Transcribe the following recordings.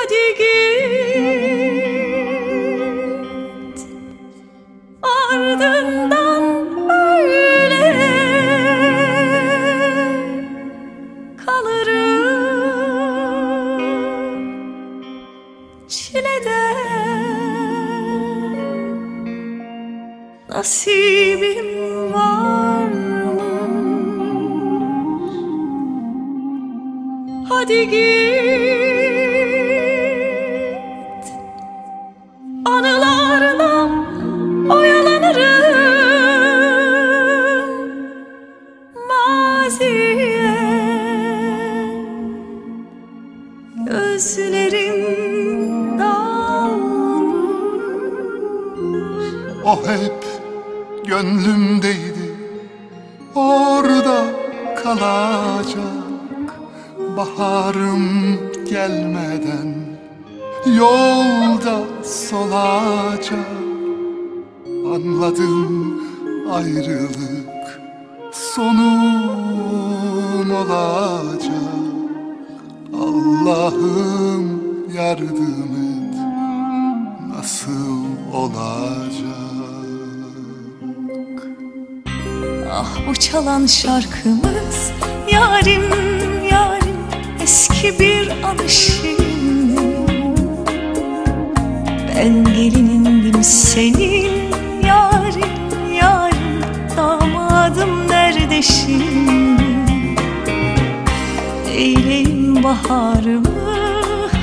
Hadi git. Ardından böyle kalırım. Çilede nasibim var mı? Hadi git gönlümdeydi. Orada kalacak Baharım gelmeden. Yolda solacak Anladım ayrılık Sonum olacak. Allah'ım yardım et Nasıl olacak Ah bu çalan şarkımız Yarim yarim eski bir alışım Ben gelinindim senin Yarim yarim damadım nerede şimdi Eyleyim baharımı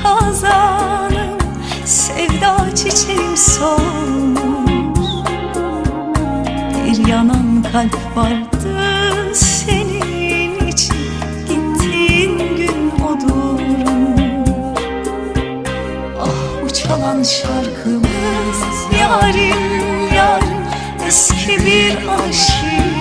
hazanım Sevda çiçeğim solmuş. Bir yanan kalp vardı senin için Gittiğin gün odur. Ah bu çalan şarkımız Yarim yarim eski bir aşığım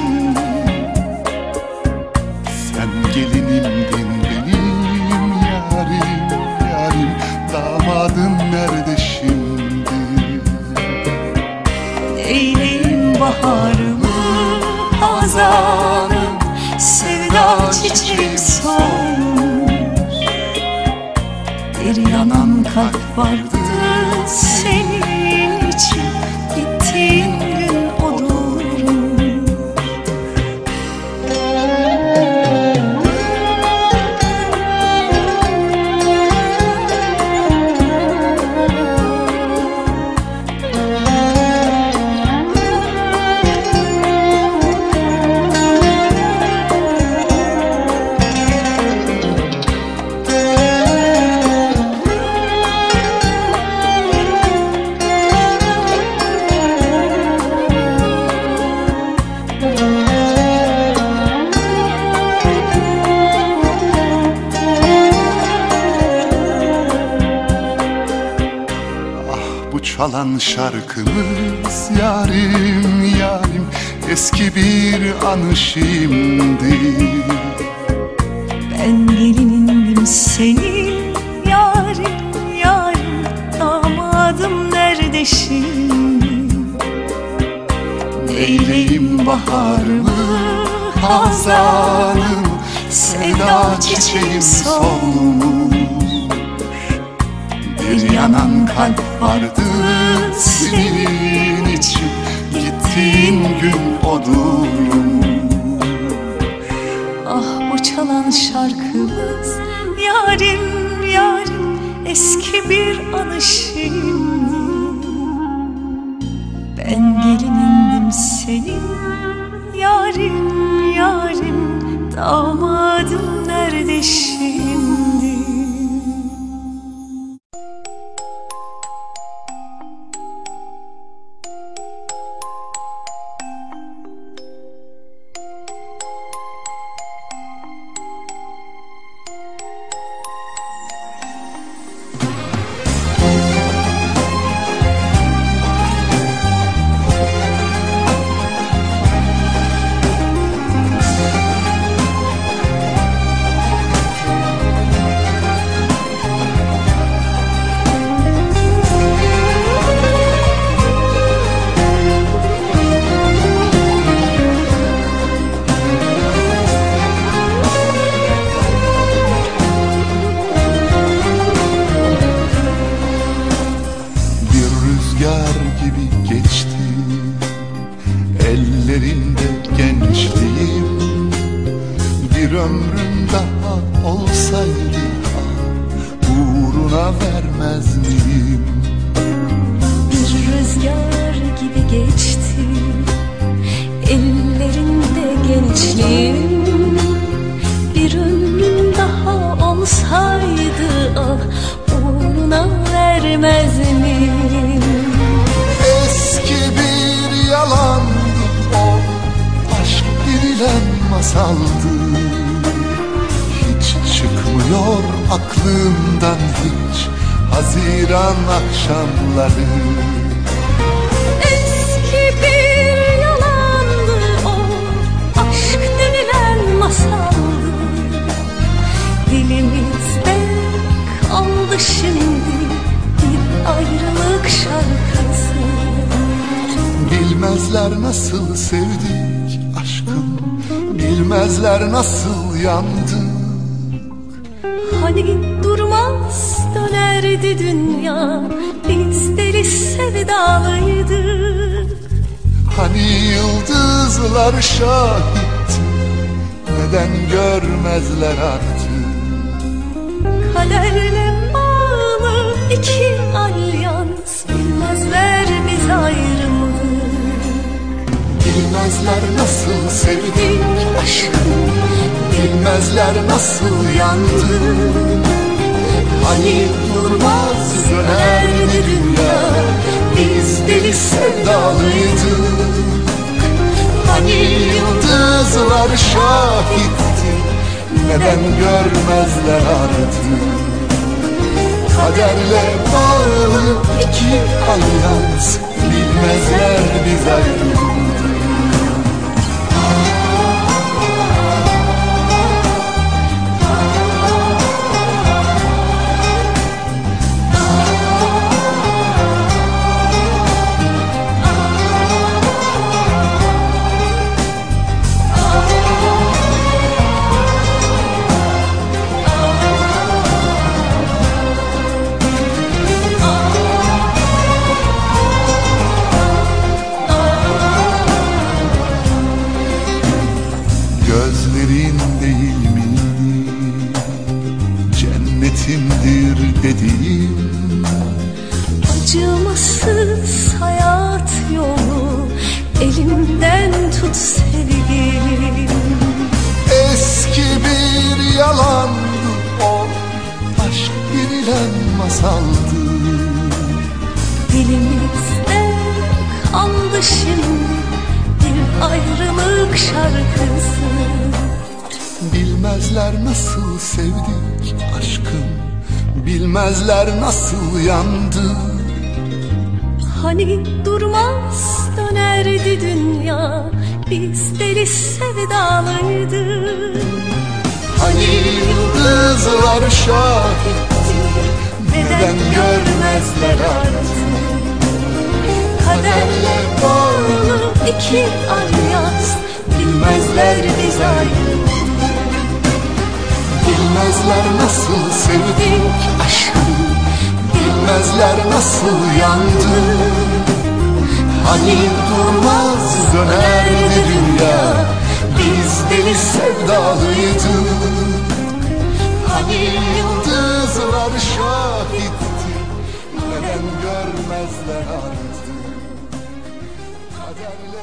kalp çalan şarkımız yarim yarim. Eski bir anı şimdi. Ben gelinindim senin yarim yarim. Damadım nerede şimdi? Neyleyim baharımı hazanım Sevda çiçeğim solmuş yanan kalp vardı senin için. Gittiğin gün odur Ah bu çalan şarkımız Yarim yarim eski bir anışım Ben gelinindim senin Yarim yarim damadım nerede Bir ömrüm daha olsaydı uğruna vermez miyim? Bir rüzgar gibi geçti ellerinde gençliğim Bir ömrüm daha olsaydı ah uğruna vermez miyim? Eski bir yalandı o aşk denilen masaldı çıkmıyor aklımdan hiç Haziran akşamları. Eski bir yalandı o Aşk denilen masaldı. Dilimizde kaldı şimdi Bir ayrılık şarkısı. Bilmezler nasıl sevdik aşkım Bilmezler nasıl yandık Hani durmaz dönerdi dünya. Biz deli sevdalıydık Hani yıldızlar şahit Neden görmezler artık? Kaderle bağlı iki alyans Bilmezler biz ayrıldık Bilmezler nasıl sevdik aşkım Bilmezler nasıl yandık Hani durmaz dönerdi dünya Biz deli sevdalıydık Hani yıldızlar şahitti Neden görmezler artık? Kaderle bağlı iki alyans Bilmezler biz ayrıldık sevgilim. Eski bir yalandı o Aşk denilen masaldı. Dilimizde kaldı şimdi Bir ayrılık şarkısı. Bilmezler nasıl sevdik aşkım Bilmezler nasıl yandık Hani durmaz dönerdi dünya Biz deli sevdalıydık Hani yıldızlar şahitti Neden görmezler artık? Kaderle bağlı iki alyans Bilmezler biz ayrı. Bilmezler nasıl sevdik aşkım Bilmezler nasıl yandık Hani durmaz dönerdi dünya. Biz deli sevdalıydık Hani yıldızlar şahitti. Neden görmezler artık Kaderle